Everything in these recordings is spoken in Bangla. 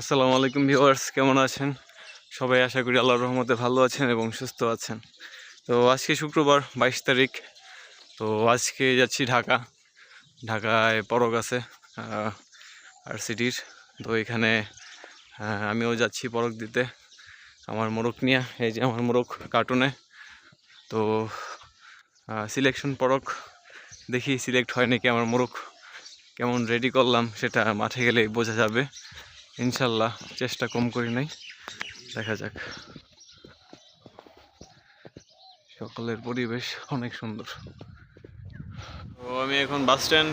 আসসালামু আলাইকুম ভিউয়ার্স, কেমন আছেন? সবাই আশা করি আল্লাহর রহমতে ভালো আছেন এবং সুস্থ আছেন। তো আজকে শুক্রবার, বাইশ তারিখ। তো আজকে যাচ্ছি ঢাকা। ঢাকায় পরক আছে আর সিটির তো এখানে আমিও যাচ্ছি পরক দিতে, আমার মোরগ নিয়ে, এই যে আমার মোরগ কার্টুনে। তো সিলেকশন পরক দেখি সিলেক্ট হয় নাকি আমার মোরগ। কেমন রেডি করলাম সেটা মাঠে গেলেই বোঝা যাবে। ইনশাল্লাহ চেষ্টা কম করি নাই। দেখা যাক। সকালের পরিবেশ অনেক সুন্দর। তো আমি এখন বাস স্ট্যান্ড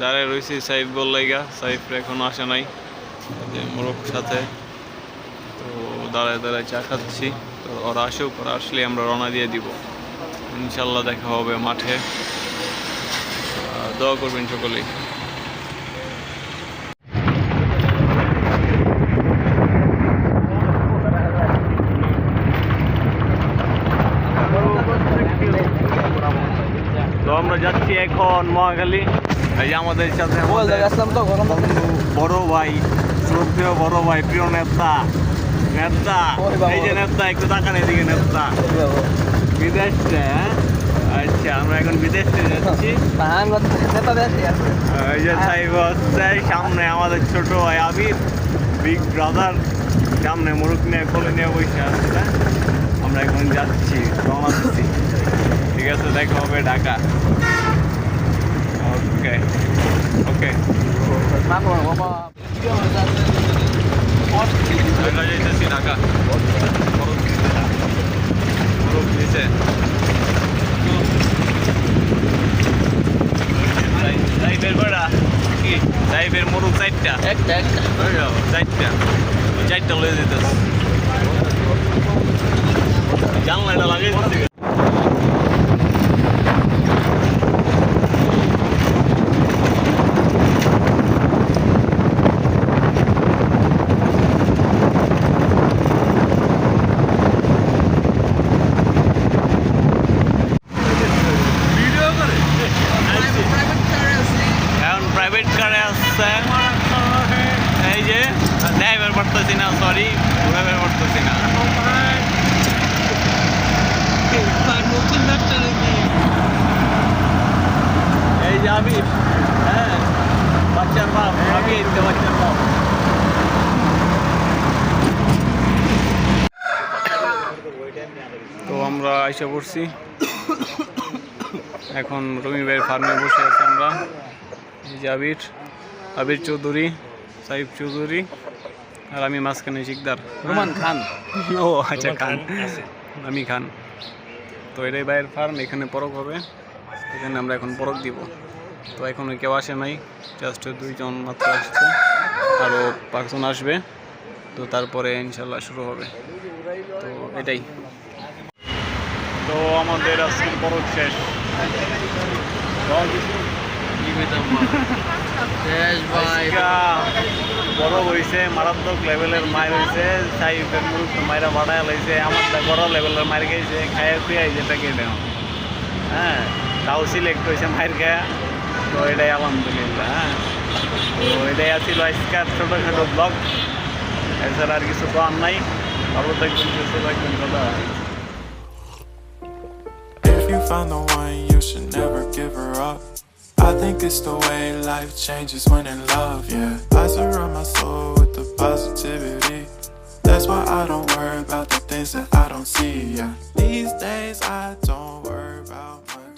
দাঁড়ায় রয়েছি সাইফ বললাইগা সাইফ এখনও আসে নাই, যে মোরগ সাথে। তো দাঁড়ায় দাঁড়ায় চা খাচ্ছি। তো ওরা আসুক, ওরা আসলে আমরা রওনা দিয়ে দিব। ইনশাল্লাহ দেখা হবে মাঠে। দোয়া করবেন সকলেই। আমরা যাচ্ছি এখন মহাখালী। এই যে আমাদের সাথে বড় ভাই শ্রদ্ধেয় বড় ভাই প্রিয় নেতা। নেতা এই যে নেতা একটু তাকান এদিকে নেতা। বিদেশ হ্যাঁ? আচ্ছা আমরা এখন বিদেশ যাচ্ছি। এই যে সাহেব হচ্ছে সামনে আমাদের ছোট ভাই আবির বিগ ব্রাদার সামনে মুরুখ নিয়ে কোলে নিয়ে বসে হ্যাঁ? আমরা এখন যাচ্ছি রওনা দিচ্ছি ঠিক আছে দেখা হবে ঢাকা। ওকে ওকে। ঢাকা যাইতেছি ঢাকা। নিচে সাইবের বেড়া কি? সাইবের মুরুখ চারটা। চারটা। চারটা লয়ে যেতেছে জানলাটা লাগিয়ে দিচ্ছে এখন প্রাইভেট কারে আসছে এই যে ড্রাইভার পারতেছি না সরি ড্রাইভার পারতেছি না এই যে আমি হ্যাঁ বাচ্চার বাপ আমি বাচ্চার বাপ তো আমরা আইসা পড়ছি। এখন রমি ভাইয়ের ফার্মে বসে আছি আমরা। এই যে আবির আবির চৌধুরী। সাহিব চৌধুরী আর আমি মাঝখানে শিকদার। রোমান খান। ও আচ্ছা খান। আমি খান। তো এটাই ভাইয়ের ফার্ম এখানে পরক হবে। এখানে আমরা এখন পরক দিব। তো এখনও কেউ আসে নাই জাস্ট দুইজন মাত্র আসছে। আরও পাঁচজন আসবে। তো তারপরে ইনশাল্লাহ শুরু হবে। তো এটাই। তো আমাদের আজকের পরক শেষ। বড় হয়েছে মারাত্মক লেভেলের মায়ের হয়েছে সাইফের মুরুখ মায়েরা বাড়ায় লাইছে। আমার বড় লেভেলের মায়ের খাইছে খাইয়া খুঁয়াই যেটা কেটে হ্যাঁ তাও সিলেক্ট হয়েছে মায়ের খায়া। তো এটাই আলহামদুলিল্লাহ হ্যাঁ। তো এটাই আছিল আজকার ছোটোখাটো ব্লগ এছাড়া আর কিছু করার নাই। ভালো থাকবেন সুস্থ থাকবেন কথা If you find the one, you should never think it's the way life changes when in love, yeah. I surround my soul with the positivity. That's why I don't worry about the things that I don't see, yeah. These days I don't worry about much.